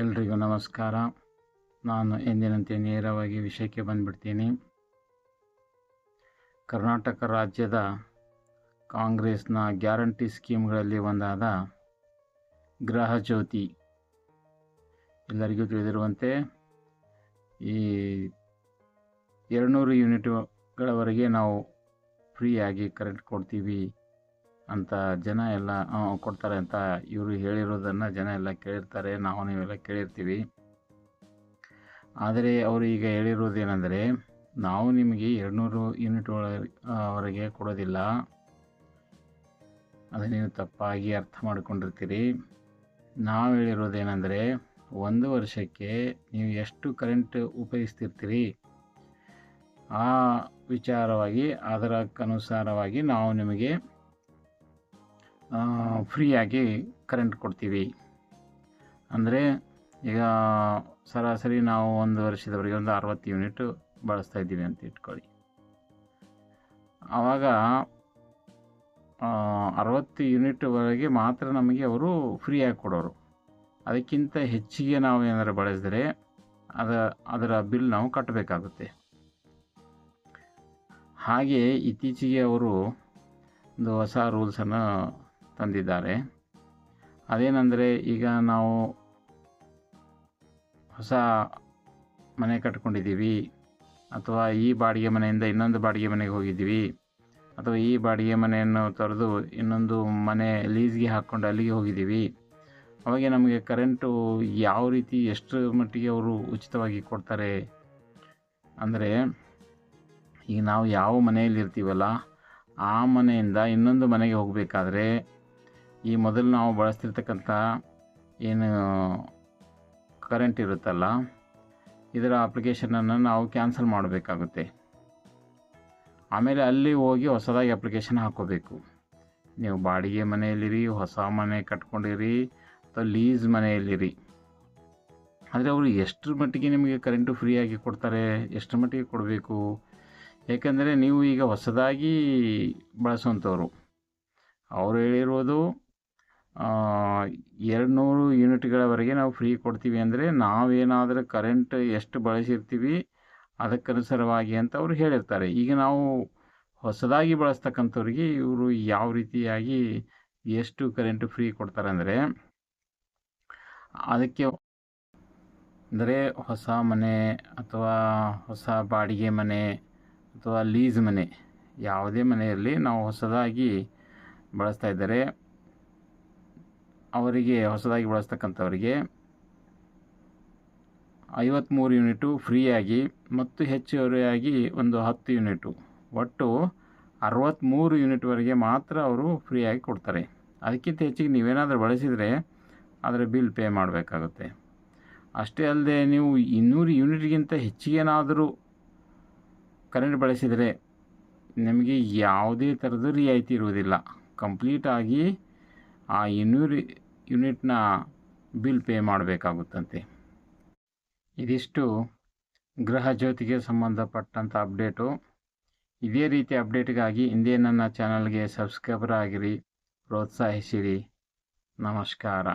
ಎಲ್ರಿಗೂ ನಮಸ್ಕಾರ. ನಾನು ಎಂದಿನಂತೆ ನೇರವಾಗಿ ವಿಷಯಕ್ಕೆ ಬಂದ್ಬಿಡ್ತೀನಿ. ಕರ್ನಾಟಕ ರಾಜ್ಯದ ಕಾಂಗ್ರೆಸ್ನ ಗ್ಯಾರಂಟಿ ಸ್ಕೀಮ್ಗಳಲ್ಲಿ ಒಂದಾದ ಗೃಹ ಎಲ್ಲರಿಗೂ ತಿಳಿದಿರುವಂತೆ ಈ ಎರಡುನೂರು ಯೂನಿಟ್ಗಳವರೆಗೆ ನಾವು ಫ್ರೀಯಾಗಿ ಕರೆಂಟ್ ಕೊಡ್ತೀವಿ. ಅಂತ ಜನ ಎಲ್ಲ ಕೊಡ್ತಾರೆ ಅಂತ ಇವರು ಹೇಳಿರೋದನ್ನು ಜನ ಎಲ್ಲ ಕೇಳಿರ್ತಾರೆ. ನಾವು ನೀವೆಲ್ಲ ಕೇಳಿರ್ತೀವಿ. ಆದರೆ ಅವರು ಈಗ ಹೇಳಿರೋದೇನೆಂದರೆ, ನಾವು ನಿಮಗೆ ಎರಡುನೂರು ಯೂನಿಟ್ ಅವರಿಗೆ ಕೊಡೋದಿಲ್ಲ. ಅದು ನೀವು ತಪ್ಪಾಗಿ ಅರ್ಥ ಮಾಡಿಕೊಂಡಿರ್ತೀರಿ. ನಾವು ಹೇಳಿರೋದೇನೆಂದರೆ, ಒಂದು ವರ್ಷಕ್ಕೆ ನೀವು ಎಷ್ಟು ಕರೆಂಟ್ ಉಪಯೋಗಿಸ್ತಿರ್ತೀರಿ? ಆ ವಿಚಾರವಾಗಿ ಅದರಕ್ಕನುಸಾರವಾಗಿ ನಾವು ನಿಮಗೆ ಫ್ರೀಯಾಗಿ ಕರೆಂಟ್ ಕೊಡ್ತೀವಿ. ಅಂದರೆ ಈಗ ಸರಾಸರಿ ನಾವು ಒಂದು ವರ್ಷದವರೆಗೆ ಒಂದು ಅರವತ್ತು ಯೂನಿಟ್ ಬಳಸ್ತಾ ಇದ್ದೀವಿ ಅಂತ ಇಟ್ಕೊಳ್ಳಿ. ಆವಾಗ ಅರವತ್ತು ಯೂನಿಟ್ವರೆಗೆ ಮಾತ್ರ ನಮಗೆ ಅವರು ಫ್ರೀಯಾಗಿ ಕೊಡೋರು. ಅದಕ್ಕಿಂತ ಹೆಚ್ಚಿಗೆ ನಾವು ಏನಾದರೂ ಬಳಸಿದರೆ ಅದ, ಅದರ ಬಿಲ್ ನಾವು ಕಟ್ಟಬೇಕಾಗುತ್ತೆ. ಹಾಗೆ ಇತ್ತೀಚೆಗೆ ಅವರು ಒಂದು ಹೊಸ ರೂಲ್ಸನ್ನು ತಂದಿದ್ದಾರೆ. ಅದೇನೆಂದರೆ ಈಗ ನಾವು ಹೊಸ ಮನೆ ಕಟ್ಕೊಂಡಿದ್ದೀವಿ. ಅಥವಾ ಈ ಬಾಡಿಗೆ ಮನೆಯಿಂದ ಇನ್ನೊಂದು ಬಾಡಿಗೆ ಮನೆಗೆ ಹೋಗಿದ್ದೀವಿ. ಅಥವಾ ಈ ಬಾಡಿಗೆ ಮನೆಯನ್ನು ತೊರೆದು ಇನ್ನೊಂದು ಮನೆ ಲೀಸ್ಗೆ ಹಾಕ್ಕೊಂಡು ಅಲ್ಲಿಗೆ ಹೋಗಿದ್ದೀವಿ. ಅವಾಗ ನಮಗೆ ಕರೆಂಟು ಯಾವ ರೀತಿ, ಎಷ್ಟು ಮಟ್ಟಿಗೆ ಅವರು ಉಚಿತವಾಗಿ ಕೊಡ್ತಾರೆ ಅಂದರೆ, ಈಗ ನಾವು ಯಾವ ಮನೆಯಲ್ಲಿ ಇರ್ತೀವಲ್ಲ ಆ ಮನೆಯಿಂದ ಇನ್ನೊಂದು ಮನೆಗೆ ಹೋಗಬೇಕಾದ್ರೆ ಈ ಮೊದಲು ನಾವು ಬಳಸ್ತಿರ್ತಕ್ಕಂಥ ಏನು ಕರೆಂಟ್ ಇರುತ್ತಲ್ಲ, ಇದರ ಅಪ್ಲಿಕೇಶನನ್ನು ನಾವು ಕ್ಯಾನ್ಸಲ್ ಮಾಡಬೇಕಾಗುತ್ತೆ. ಆಮೇಲೆ ಅಲ್ಲಿ ಹೋಗಿ ಹೊಸದಾಗಿ ಅಪ್ಲಿಕೇಶನ್ ಹಾಕೋಬೇಕು. ನೀವು ಬಾಡಿಗೆ ಮನೆಯಲ್ಲಿರಿ, ಹೊಸ ಮನೆ ಕಟ್ಕೊಂಡಿರಿ, ಅಥವಾ ಲೀಸ್ ಮನೆಯಲ್ಲಿರಿ. ಆದರೆ ಅವರು ಎಷ್ಟರ ಮಟ್ಟಿಗೆ ನಿಮಗೆ ಕರೆಂಟು ಫ್ರೀಯಾಗಿ ಕೊಡ್ತಾರೆ, ಎಷ್ಟರ ಮಟ್ಟಿಗೆ ಕೊಡಬೇಕು? ಏಕೆಂದರೆ ನೀವು ಈಗ ಹೊಸದಾಗಿ ಬಳಸುವಂಥವ್ರು. ಅವರು ಹೇಳಿರೋದು ಎರಡು ನೂರು ಯೂನಿಟ್ಗಳವರೆಗೆ ನಾವು ಫ್ರೀ ಕೊಡ್ತೀವಿ ಅಂದರೆ ನಾವೇನಾದರೂ ಕರೆಂಟ್ ಎಷ್ಟು ಬಳಸಿರ್ತೀವಿ ಅದಕ್ಕನುಸಾರವಾಗಿ ಅಂತ ಅವರು ಹೇಳಿರ್ತಾರೆ. ಈಗ ನಾವು ಹೊಸದಾಗಿ ಬಳಸ್ತಕ್ಕಂಥವ್ರಿಗೆ ಇವರು ಯಾವ ರೀತಿಯಾಗಿ ಎಷ್ಟು ಕರೆಂಟ್ ಫ್ರೀ ಕೊಡ್ತಾರೆ ಅಂದರೆ ಅದಕ್ಕೆ ಅಂದರೆ ಹೊಸ ಮನೆ ಅಥವಾ ಹೊಸ ಬಾಡಿಗೆ ಮನೆ ಅಥವಾ ಲೀಸ್ ಮನೆ ಯಾವುದೇ ಮನೆಯಲ್ಲಿ ನಾವು ಹೊಸದಾಗಿ ಬಳಸ್ತಾ ಇದ್ದರೆ. ಅವರಿಗೆ, ಹೊಸದಾಗಿ ಬಳಸ್ತಕ್ಕಂಥವರಿಗೆ ಐವತ್ತ್ಮೂರು ಯೂನಿಟು ಫ್ರೀಯಾಗಿ ಮತ್ತು ಹೆಚ್ಚುವರಿಯಾಗಿ ಒಂದು ಹತ್ತು ಯೂನಿಟು. ಒಟ್ಟು ಅರವತ್ತ್ಮೂರು ಯೂನಿಟ್ವರೆಗೆ ಮಾತ್ರ ಅವರು ಫ್ರೀಯಾಗಿ ಕೊಡ್ತಾರೆ. ಅದಕ್ಕಿಂತ ಹೆಚ್ಚಿಗೆ ನೀವೇನಾದರೂ ಬಳಸಿದರೆ ಅದರ ಬಿಲ್ ಪೇ ಮಾಡಬೇಕಾಗುತ್ತೆ. ಅಷ್ಟೇ ಅಲ್ಲದೆ ನೀವು ಇನ್ನೂರು ಯೂನಿಟ್ಗಿಂತ ಹೆಚ್ಚಿಗೇನಾದರೂ ಕರೆಂಟ್ ಬಳಸಿದರೆ ನಿಮಗೆ ಯಾವುದೇ ಥರದ ರಿಯಾಯಿತಿ ಇರುವುದಿಲ್ಲ. ಕಂಪ್ಲೀಟಾಗಿ ಆ ಇನ್ನೂರು ಯೂನಿಟ್ನ ಬಿಲ್ ಪೇ ಮಾಡಬೇಕಾಗುತ್ತಂತೆ. ಇದಿಷ್ಟು ಗೃಹ ಜ್ಯೋತಿಗೆ ಸಂಬಂಧಪಟ್ಟಂಥ ಅಪ್ಡೇಟು. ಇದೇ ರೀತಿ ಅಪ್ಡೇಟ್ಗಾಗಿ ಹಿಂದೆ ನನ್ನ ಚಾನಲ್ಗೆ ಸಬ್ಸ್ಕ್ರೈಬರ್ ಆಗಿರಿ, ಪ್ರೋತ್ಸಾಹಿಸಿರಿ. ನಮಸ್ಕಾರ.